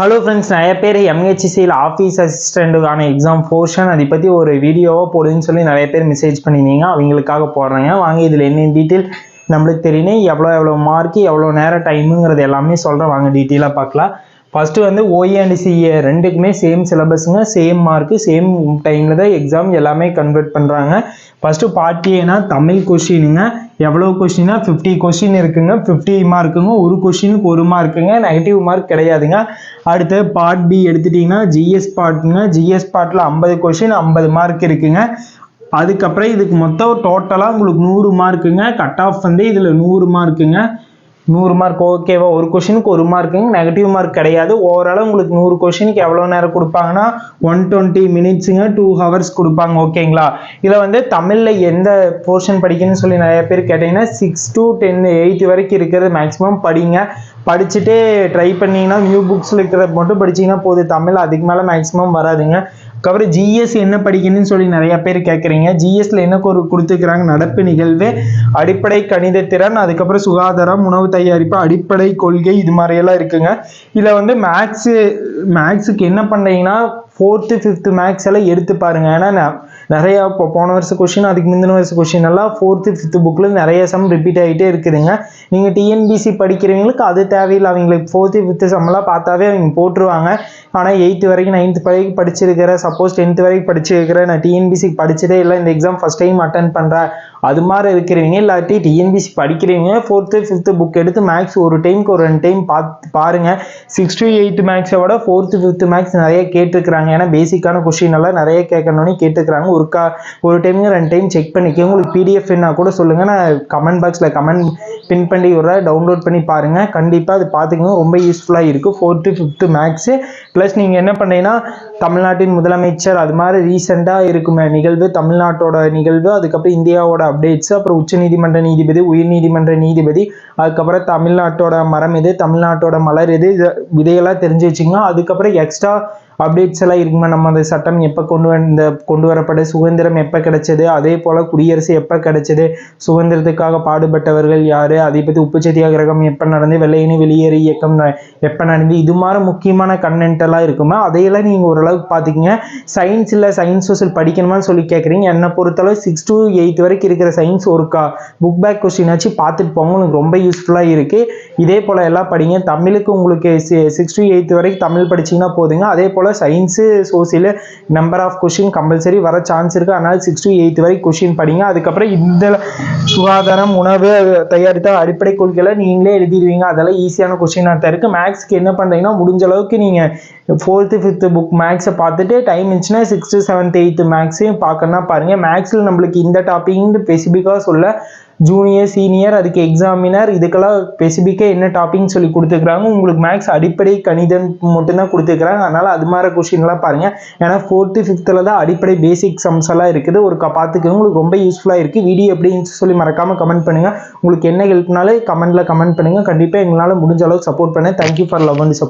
Hello friends நிறைய பேர் எம்ஹெச்சிசியில் ஆஃபீஸ் அசிஸ்டண்ட்டுக்கான எக்ஸாம் போர்ஷன் அதை பற்றி ஒரு வீடியோவாக போடுன்னு சொல்லி நிறைய பேர் மெசேஜ் பண்ணியிருந்தீங்க அவங்களுக்காக போடுறேங்க. வாங்க இதில் என்ன டீட்டெயில் நம்மளுக்கு தெரியணும். எவ்வளோ எவ்வளோ மார்க்கு எவ்வளோ நேரம் டைமுங்கிறது எல்லாமே சொல்கிறேன் வாங்க டீட்டெயிலாக பார்க்கலாம். ஃபஸ்ட்டு வந்து ஓஏ அண்ட் சிஏ ரெண்டுக்குமே சேம் சிலபஸுங்க சேம் மார்க்கு சேம் டைமில் தான் எக்ஸாம் எல்லாமே கன்வெர்ட் பண்ணுறாங்க ஃபஸ்ட்டு பார்ட் ஏனா தமிழ் கொஷினுங்க எவ்வளோ கொஷினா ஃபிஃப்டி கொஷின் இருக்குங்க. ஃபிஃப்டி மார்க்குங்க ஒரு கொஷினுக்கு ஒரு மார்க்குங்க நெகட்டிவ் மார்க் கிடையாதுங்க. அடுத்து பார்ட் பி எடுத்துட்டிங்கன்னா ஜிஎஸ் பார்ட்டுங்க ஜிஎஸ் பார்ட்டில் ஐம்பது கொஷின் ஐம்பது மார்க் இருக்குங்க. அதுக்கப்புறம் இதுக்கு மொத்தம் டோட்டலாக உங்களுக்கு நூறு மார்க்குங்க கட் ஆஃப் வந்து இதில் நூறு மார்க்குங்க நூறு மார்க் ஓகேவா ஒரு கொஷினுக்கு ஒரு மார்க்குங்க நெகட்டிவ் மார்க் கிடையாது. ஓவராலாக உங்களுக்கு நூறு கொஷினுக்கு எவ்வளோ நேரம் கொடுப்பாங்கன்னா ஒன் டுவெண்ட்டி மினிட்ஸுங்க டூ ஹவர்ஸ் கொடுப்பாங்க ஓகேங்களா இதில் வந்து தமிழில் எந்த போர்ஷன் படிக்கணும்னு சொல்லி நிறைய பேர் கேட்டிங்கன்னா சிக்ஸ் டு டென் எயிட் வரைக்கும் இருக்கிறது மேக்ஸிமம் படிங்க. படிச்சுட்டு ட்ரை பண்ணிங்கன்னா நியூ புக்ஸில் இருக்கிறத மட்டும் படிச்சிங்கன்னா போதும். தமிழ் அதுக்கு மேலே மேக்ஸிமம் வராதுங்க. அதுக்கப்புறம் ஜிஎஸ் என்ன படிக்கணும்னு சொல்லி நிறைய பேர் கேட்குறீங்க ஜிஎஸ்ல என்ன ஒரு கொடுத்துருக்குறாங்க? நடப்பு நிகழ்வு அடிப்படை கணித திறன் அதுக்கப்புறம் சுகாதாரம் உணவு தயாரிப்பு அடிப்படை கொள்கை இது மாதிரியெல்லாம் இருக்குங்க. இதில் வந்து மேக்ஸு மேக்ஸுக்கு என்ன பண்ணுறீங்கன்னா ஃபோர்த்து ஃபிஃப்த்து மேக்ஸ் எல்லாம் எடுத்து பாருங்க. ஏன்னா நிறையா இப்போ போன வருஷம் கொஷின் அதுக்கு முந்தின வருஷம் கொஷின் எல்லாம் ஃபோர்த்து ஃபிஃப்த்து புக்கில் நிறைய சம் ரிப்பீட் ஆகிட்டே இருக்குதுங்க. நீங்கள் டிஎன்பிசி படிக்கிறவங்களுக்கு அது தேவையில்லை. அவங்களுக்கு ஃபோர்த்து ஃபிஃப்த்து சம்மெல்லாம் பார்த்தாவே அவங்க போட்டுருவாங்க. ஆனால் எயித்து வரைக்கும் நைன்த்து வரைக்கும் படிச்சிருக்கிற சப்போஸ் டென்த்து வரைக்கும் படிச்சிருக்கிற நான் டிஎன்பிசிக்கு படிச்சதே இல்லை. இந்த எக்ஸாம் ஃபஸ்ட் டைம் அட்டன் பண்ணுறேன் அது மாதிரி இருக்கிறவங்க இல்லாட்டி டிஎன்பிசி படிக்கிறவங்க ஃபோர்த்து ஃபிஃப்த்து புக் எடுத்து மேக்ஸ் ஒரு டைமுக்கு ஒரு ரெண்டு டைம் பார்த்து பாருங்கள் சிக்ஸ் டு எயிட் மேக்ஸை விட ஃபோர்த்து ஃபிஃப்த்து மேக்ஸ் நிறைய கேட்டிருக்கிறாங்க. ஏன்னா பேசிக்கான கொஷின் எல்லாம் நிறைய கேட்கணும்னு கேட்டுக்கிறாங்க ஒரு கா ஒரு டைமுங்க ரெண்டு டைம் செக் பண்ணிக்க உங்களுக்கு பிடிஎஃப் என்ன கூட சொல்லுங்கள் நான் கமெண்ட் பாக்ஸில் கமெண்ட் பின் பண்ணி விட்றேன் டவுன்லோட் பண்ணி பாருங்கள் கண்டிப்பாக அது பார்த்துக்கங்க ரொம்ப யூஸ்ஃபுல்லாக இருக்கும் ஃபோர்த்து ஃபிஃப்த்து மேக்ஸு ப்ளஸ் நீங்கள் என்ன பண்ணீங்கன்னா தமிழ்நாட்டின் முதலமைச்சர் அது மாதிரி ரீசெண்டாக இருக்குமே நிகழ்வு தமிழ்நாட்டோட நிகழ்வு அதுக்கப்புறம் இந்தியாவோட அப்டேட்ஸ் அப்புறம் உச்சநீதிமன்ற நீதிபதி உயர்நீதிமன்ற நீதிபதி அதுக்கப்புறம் தமிழ்நாட்டோட மரம் எது தமிழ்நாட்டோட மலர் எது இது இதையெல்லாம் தெரிஞ்சு வச்சிங்கன்னா அதுக்கப்புறம் எக்ஸ்ட்ரா அப்டேட்ஸ் எல்லாம் இருக்குமா? நம்ம அந்த சட்டம் எப்போ கொண்டு வந்த கொண்டு வரப்பட சுதந்திரம் எப்போ கிடைச்சது? அதே போல் குடியரசு எப்போ கிடைச்சது? சுதந்திரத்துக்காக பாடுபட்டவர்கள் யார்? அதை பற்றி உப்பு சத்தியாகிரகம் எப்போ நடந்து வெள்ளையனி வெளியேறு இயக்கம் ந- எப்போ நடந்து இது மாதிரி முக்கியமான கண்டென்ட்டெல்லாம் இருக்குமா? அதையெல்லாம் நீங்கள் ஓரளவுக்கு பார்த்துக்கிங்க சயின்ஸ் இல்லை சயின்ஸ் சோசியல் படிக்கணுமான்னு சொல்லி கேட்குறீங்க என்னை பொறுத்தளவு சிக்ஸ் டு எயித் வரைக்கும் இருக்கிற சயின்ஸ் ஒரு கா புக் பேக் கொஸ்டின் வச்சு பார்த்துட்டு போங்க. உங்களுக்கு ரொம்ப யூஸ்ஃபுல்லாக இருக்குது இதே போல் எல்லாம் படிங்க. தமிழுக்கு உங்களுக்கு சிக்ஸ் டு எயித் வரைக்கும் தமிழ் படிச்சீங்கன்னா போதுங்க. அதே போல் science social number of question compulsory வர சான்ஸ் இருக்குது அதனால் சிக்ஸ் டு எயித் வரைக்கும் கொஷின் படிங்க. அதுக்கப்புறம் இந்த சுகாதாரம் உணவு தயாரித்த அடிப்படை கொள்கைகளை நீங்களே எழுதிடுவீங்க. அதெல்லாம் ஈஸியான கொஷினாக தான் இருக்குது மேக்ஸ்க்கு என்ன பண்ணுறீங்கன்னா முடிஞ்ச அளவுக்கு நீங்கள் ஃபோர்த்து ஃபிஃப்த்து புக் மேக்ஸை பார்த்துட்டு டைம் இருந்துச்சுன்னா சிக்ஸ்த்து செவன்த் எயித்து மேக்ஸையும் பார்க்கணும்னா பாருங்கள் மேக்ஸில் நம்மளுக்கு இந்த டாப்பிக்னு ஸ்பெசிஃபிக்காக சொல்ல ஜூனியர் சீனியர் அதுக்கு எக்ஸாமினர் இதுக்கெல்லாம் ஸ்பெசிஃபிக்காக என்ன டாப்பிக்னு சொல்லி கொடுத்துருக்குறாங்க. உங்களுக்கு மேக்ஸ் அடிப்படை கணிதம் மட்டும்தான் கொடுத்துருக்குறாங்க. அதனால் அது மாதிரி கொஷின்லாம் பாருங்கள் ஏன்னா ஃபோர்த்து ஃபிஃப்த்தில் தான் அடிப்படை பேசிக் சம்ஸ் எல்லாம் இருக்குது. ஒரு க- பார்த்துக்கோங்க. உங்களுக்கு ரொம்ப யூஸ்ஃபுல்லாக இருக்குது வீடியோ எப்படின்னு சொல்லி மறக்காமல் கமெண்ட் பண்ணுங்கள் உங்களுக்கு என்ன ஹெல்ப்னாலும் கமெண்ட்டில் கமெண்ட் பண்ணுங்கள் கண்டிப்பாக எங்களால் முடிஞ்ச அளவுக்கு சப்போர்ட் பண்ணேன். Thank you for love and support